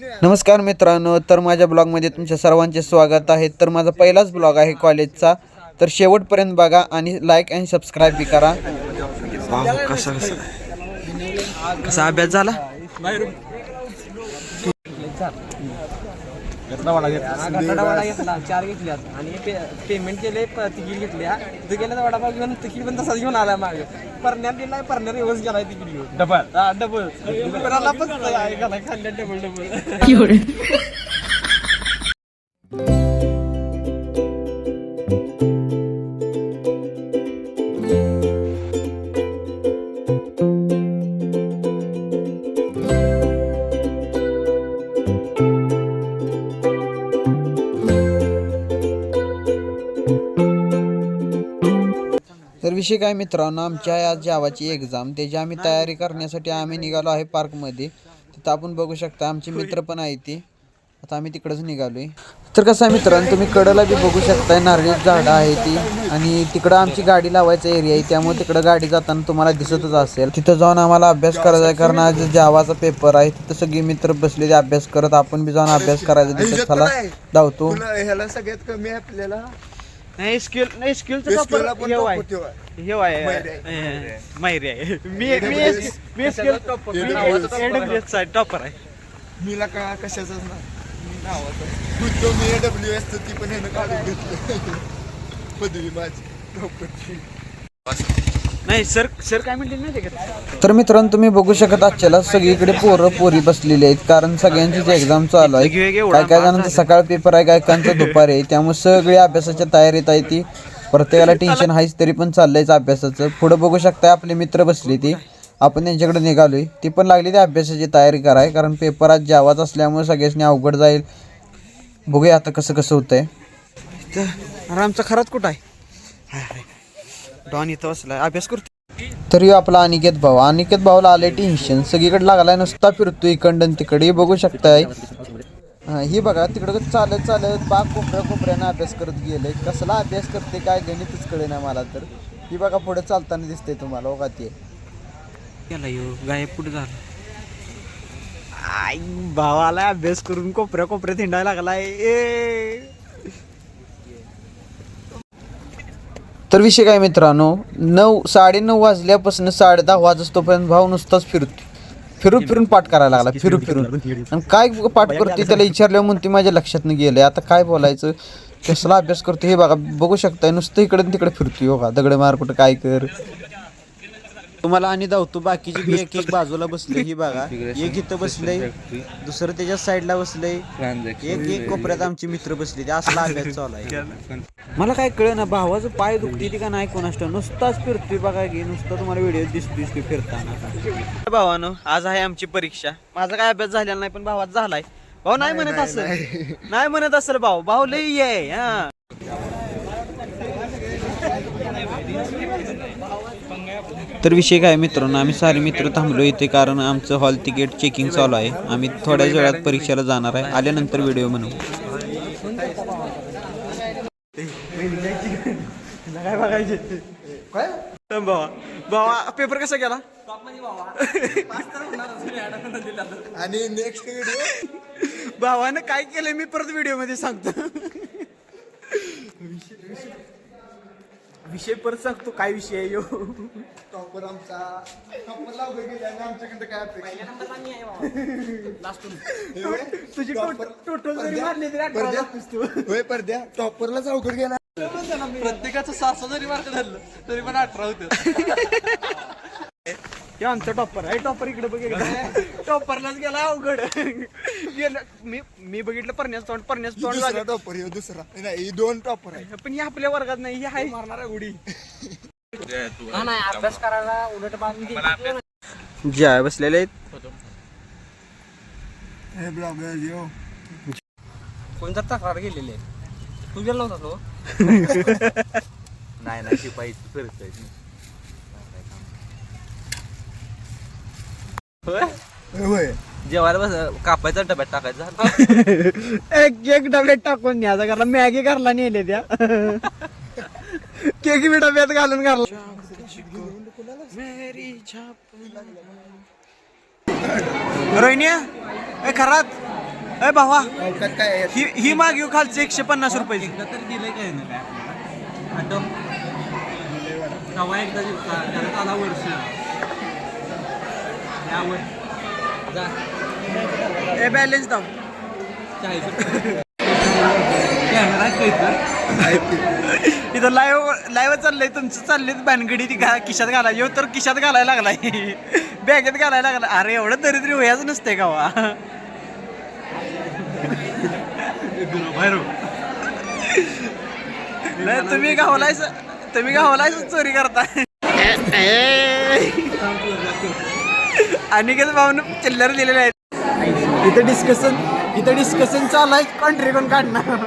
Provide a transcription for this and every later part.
नमस्कार मित्रांनो तर माझ्या ब्लॉगमध्ये तुमच्या सर्वांचे स्वागत आहे. तर माझा पहिलाच ब्लॉग आहे कॉलेजचा. तर शेवटपर्यंत बघा आणि लाईक आणि सबस्क्राईब बी करा. कसा कसा? कसा अभ्यास झाला? वडा घेतला चार घेतल्यात आणि पेमेंट केले तिकीट घेतल्या. तिकीट पण तसाच घेऊन आला मागे. परण्यात दिलाय परण्यात व्यवस्थ गेलाय तिकीट घेऊन डबल हा डबल पण खाल्ल्या डबल डबल विषय काय मित्रांनो आमच्या आज जावाची एक्झाम त्याची आम्ही तयारी करण्यासाठी आम्ही निघालो आहे पार्कमध्ये तिथं आपण बघू शकता आमचे मित्र पण आहे ती. आता आम्ही तिकडंच निघालोय. तर कसं आहे मित्रांनो तुम्ही कडला बी बघू शकताय नारळी झाडं आहे ती. आणि तिकडं आमची गाडी लावायचा एरिया आहे त्यामुळे तिकडं गाडी जाताना तुम्हाला दिसतच असेल. तिथं जाऊन आम्हाला अभ्यास करायचा आहे कारण आज जावाचा पेपर आहे. तिथं सगळे मित्र बसलेले अभ्यास करत आपण बी जाऊन अभ्यास करायचा दिसत धावतो. ह्याला सगळ्यात कमी आपल्याला नाही स्किल नाही स्किलचं SQL ला पण हे top आहे होय. हे आहे माहिरी आहे. मी मी मी स्किल टॉपर चा टॉपर आहे. मीला का कशाचाच नावाचा तो मी डब्ल्यू एस ती पण ह्यानं काढून घेतलं पदवी माझी. डॉक्टरची नाही सर सर काय म्हणले नाही तर मित्रांनो तुम्ही बघू शकत आजच्याला सगळीकडे पोरं पोरी बसलेली आहेत. कारण सगळ्यांचीच एक्झाम चालू आहे काय काय जणांचा सकाळ पेपर आहे काय कांचा दुपारी आहे. त्यामुळे सगळी अभ्यासाच्या तयारीत आहे ती. प्रत्येकाला टेन्शन आहेच तरी पण चाललंयच अभ्यासाचं. पुढे बघू शकताय आपले मित्र बसले ती. आपण त्यांच्याकडे निघालोय. ती पण लागली ती अभ्यासाची तयारी कराय. कारण पेपर आज जावाच असल्यामुळे सगळ्यांनी अवघड जाईल. बघूया आता कसं कसं होतंय आमचा खराच कुठं आहे? डॉन इथं बसलाय अभ्यास करतो तरी आपला अनिकेत भाऊ. अनिकेत भाऊला आले टेन्शन सगळीकडे लागलाय नुसता फिरतो इकडं तिकडे. हे बघू शकताय. हा, ही बघा तिकडं चालत चालत बाग कोपऱ्या कोपऱ्यानं अभ्यास करत गेले कसला अभ्यास करते काय गणितच कळे ना मला तर. ही बघा पुढे चालताना दिसते तुम्हाला. बघा ते? गेला यो गायब कुठे झाला? आई भावाला अभ्यास करून कोपऱ्या कोपऱ्यात हिंडायला लागलाय. ए! तर विषय काय मित्रांनो? नऊ साडे नऊ वाजल्यापासून साडे दहा वाजतोपर्यंत भाऊ नुसताच फिरतो फिरून फिरून पाठ करायला लागला फिरून फिरून. आणि काय पाठ करते त्याला विचारल्यावर म्हणते माझ्या लक्षात नाही गेलंय. आता काय बोलायचं? कसला अभ्यास करतो हे बघा बघू शकताय नुसतं इकडे तिकडे फिरतोय बघा. दगड मार कुठं काय कर? तुम्हाला आणि धावतो बाकीची बी एक एक बाजूला बसले ही बघा. एक इथं बसलंय दुसरं त्याच्या साईडला बसलंय. एक एक कोपऱ्यात आमचे मित्र बसले ते असला अभ्यास चालू आहे. मला काय कळ ना भावाचं पाय दुखते ती का नाही कोणाष्ट नुसताच फिरतोय बघा की नुसतं तुम्हाला व्हिडिओ दिसतो दिसतो फिरताना. भावानो आज आहे आमची परीक्षा. माझा काय अभ्यास झालेला नाही पण भावात झालाय. भाऊ नाही म्हणत असेल. नाही. म्हणत असेल भाऊ. भाऊ लई आहे हा. तर विषय काय मित्रांनो आम्ही सारे मित्र थांबलो इथे कारण आमचं हॉल तिकीट चेकिंग चालू आहे. आम्ही थोड्याच वेळात परीक्षेला जाणार आहे. आल्यानंतर व्हिडिओ बनवू. काय बघायचे? काय? भावा. भावा पेपर कसा गेला? आणि नेक्स्ट व्हिडिओ भावानं काय केलं मी परत व्हिडिओमध्ये सांगतो. विषय परत सांगतो काय विषय आहे यो? टॉपर आमचा. टॉपर लावून गेले आणि आमच्याकडे काय अपेक्षा? तुझी टोटल जरी मारली तरी अठरा लागतोस तू होय पडद्या टॉपरलाच अवघड गेला. प्रत्येकाचं सहा सहा जरी मार्क झालं तरी पण अठरा होत हे आमचा टॉपर आहे. टॉपर इकडे बघ टॉपरलाच गेला अवघड. गेलं. मी मी बघितलं परण्यास तोंड परण्यास तोंड दुसरा झालं टॉपर हे दुसरा. नाही हे दोन टॉपर आहे पण हे आपल्या वर्गात नाही हे आहे. मारणार आहे उडी. अभ्यास करायला उलट ज्या बसलेले आहेत. हे ब्लॉगर यो. कोणता तक्रार गेलेली आहे? तू गेला होता तो? नाही नाही शिपाई फिरतोय. होय. जेवायला बस कापायचा डब्यात टाकायचा. एक एक डब्यात टाकून न्यायचा कारण मॅगी घरला नेले त्या. केक बी डब्यात घालून घालला रोहिणी ए खरात. ए भावा. अवकात काय आहे? ही ही माग येऊ खालचे एकशे पन्नास रुपये तरी दिलंय काय ना काय आपल्याला? आठव तेव्हा एकदा दिवसा आला वर्ष. यावर. जा. ए बॅलेन्स दाव इथं लाईव्ह लाईव्ह चाललंय तुमचं चाललंय बॅनगडी ती घा खिशात घाला येऊ तर खिशात घालायला लागलाय. बॅगेत घालायला लागला अरे एवढं दरिद्री वयाच नसते का वा? नाही तुम्ही गावलायस तुम्ही गावलायस चोरी करता आणि कसं चिल्लर दिलेले आहेत. इथं डिस्कशन इथं डिस्कशन चालू आहे. कंट्री पण काढणार.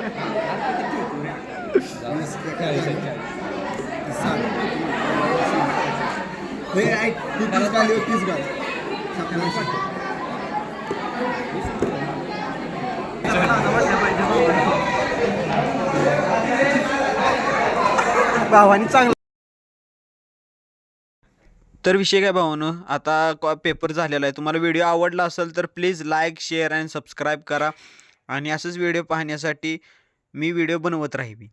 भावानी चांगला तर विषय काय भावानं आता पेपर झालेला आहे. तुम्हाला व्हिडिओ आवडला असेल तर please like share and subscribe करा. आणि असंच व्हिडिओ पाहण्यासाठी मी व्हिडिओ बनवत राहीन.